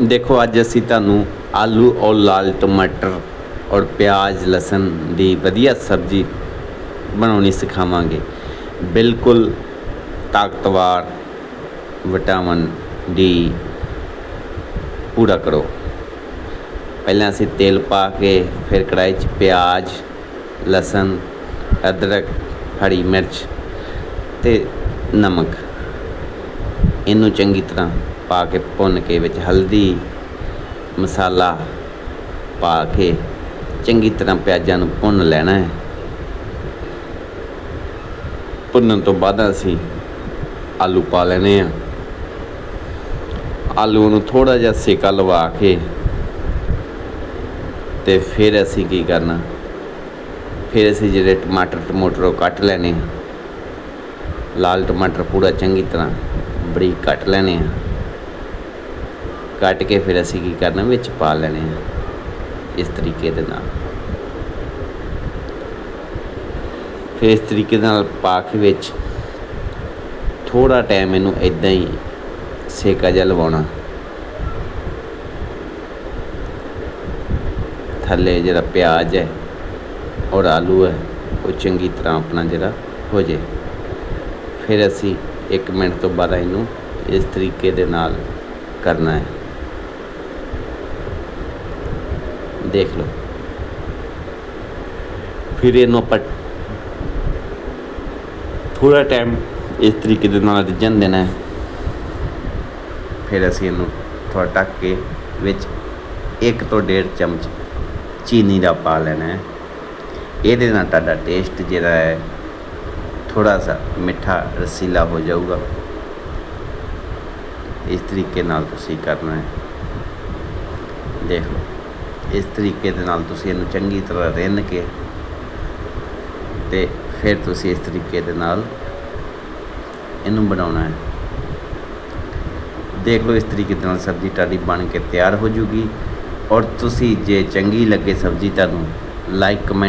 ਦੇਖੋ, ਅੱਜ ਅਸੀਂ ਤੁਹਾਨੂੰ ਆਲੂ ਔਰ ਲਾਲ ਟਮਾਟਰ ਔਰ ਪਿਆਜ਼, ਲਸਣ ਦੀ ਵਧੀਆ ਸਬਜ਼ੀ ਬਣਾਉਣੀ ਸਿਖਾਵਾਂਗੇ। ਬਿਲਕੁਲ ਤਾਕਤਵਾਰ ਵਿਟਾਮਿਨ ਡੀ ਪੂਰਾ ਕਰੋ। ਪਹਿਲਾਂ ਅਸੀਂ ਤੇਲ ਪਾ ਕੇ ਫਿਰ ਕੜਾਈ 'ਚ ਪਿਆਜ਼, ਲਸਣ, ਅਦਰਕ, ਹਰੀ ਮਿਰਚ ਤੇ ਨਮਕ। ਇਹਨੂੰ ਚੰਗੀ ਤਰ੍ਹਾਂ ਪਾ ਕੇ ਭੁੰਨ ਕੇ ਵਿੱਚ ਹਲਦੀ, ਮਸਾਲਾ ਪਾ ਕੇ ਚੰਗੀ ਤਰ੍ਹਾਂ ਪਿਆਜ਼ਾਂ ਨੂੰ ਭੁੰਨ ਲੈਣਾ ਹੈ। ਭੁੰਨਣ ਤੋਂ ਬਾਅਦ ਅਸੀਂ ਆਲੂ ਪਾ ਲੈਣੇ ਆ। ਆਲੂ ਨੂੰ ਥੋੜਾ ਜਿਹਾ ਸੇਕਾ ਲਵਾ ਕੇ ਤੇ ਫਿਰ ਅਸੀਂ ਕੀ ਕਰਨਾ, ਫਿਰ ਅਸੀਂ ਜਿਹੜੇ ਟਮਾਟਰ, ਟਮੋਟਰ ਉਹ ਕੱਟ ਲੈਣੇ ਆ। ਲਾਲ ਟਮਾਟਰ ਪੂਰਾ ਚੰਗੀ ਤਰ੍ਹਾਂ ਬਰੀਕ ਕੱਟ ਲੈਣੇ ਆ। ਕੱਟ ਕੇ ਫਿਰ ਅਸੀਂ ਕੀ ਕਰਨਾ, ਵਿੱਚ ਪਾ ਲੈਣੇ ਆ, ਇਸ ਤਰੀਕੇ ਦੇ ਨਾਲ। ਫਿਰ ਇਸ ਤਰੀਕੇ ਦੇ ਨਾਲ ਪਾ ਕੇ ਵਿੱਚ ਥੋੜਾ ਟਾਈਮ ਇਹਨੂੰ ਇਦਾਂ ਹੀ ਸੇਕਾ ਜਿਹਾ ਲਵਾਉਣਾ। ਥੱਲੇ ਜਿਹੜਾ ਪਿਆਜ਼ ਹੈ, ਔਰ ਆਲੂ ਹੈ, ਉਹ ਚੰਗੀ ਤਰ੍ਹਾਂ ਆਪਣਾ ਜਿਹੜਾ ਹੋ ਜੇ ਫਿਰ ਅਸੀਂ 1 ਮਿੰਟ ਤੋਂ ਬਾਅਦ ਇਹਨੂੰ ਇਸ ਤਰੀਕੇ ਦੇ ਨਾਲ ਕਰਨਾ ਹੈ। ਦੇਖ ਲਓ। ਫਿਰ ਇਹਨੂੰ ਆਪਾਂ ਥੋੜਾ ਟਾਈਮ ਇਸ ਤਰੀਕੇ ਦੇ ਨਾਲ ਰਿੱਝਣ ਦੇਣਾ ਹੈ। ਫਿਰ ਅਸੀਂ ਇਹਨੂੰ ਥੋੜਾ ਢੱਕ ਕੇ ਵਿੱਚ 1 ਤੋਂ 1.5 ਚਮਚ ਚੀਨੀ ਦਾ ਪਾ ਲੈਣਾ ਹੈ। ਇਹਦੇ ਨਾਲ ਤੁਹਾਡਾ ਟੇਸਟ ਜਿਹੜਾ ਹੈ ਥੋੜਾ ਸਾ ਮਿੱਠਾ ਰਸੀਲਾ ਹੋ ਜਾਊਗਾ। ਇਸ ਤਰੀਕੇ ਨਾਲ ਤੁਸੀਂ ਕਰਨਾ ਹੈ। ਦੇਖ ਲਓ। ਇਸ ਤਰੀਕੇ ਦੇ ਨਾਲ ਤੁਸੀਂ ਇਹਨੂੰ ਚੰਗੀ ਤਰ੍ਹਾਂ ਰਿੰਨ ਕੇ ਤੇ ਫਿਰ ਤੁਸੀਂ ਇਸ ਤਰੀਕੇ ਦੇ ਨਾਲ ਇਹਨੂੰ ਬਣਾਉਣਾ ਹੈ। ਦੇਖ ਲਓ ਇਸ ਤਰੀਕੇ ਦੇ ਨਾਲ ਸਬਜ਼ੀ ਤੁਹਾਡੀ ਬਣ ਕੇ ਤਿਆਰ ਹੋ ਜੂਗੀ ਔਰ ਤੁਸੀਂ ਜੇ ਚੰਗੀ ਲੱਗੇ ਸਬਜ਼ੀ ਤੁਹਾਨੂੰ ਲਾਈਕ ਕਮੈਂਟ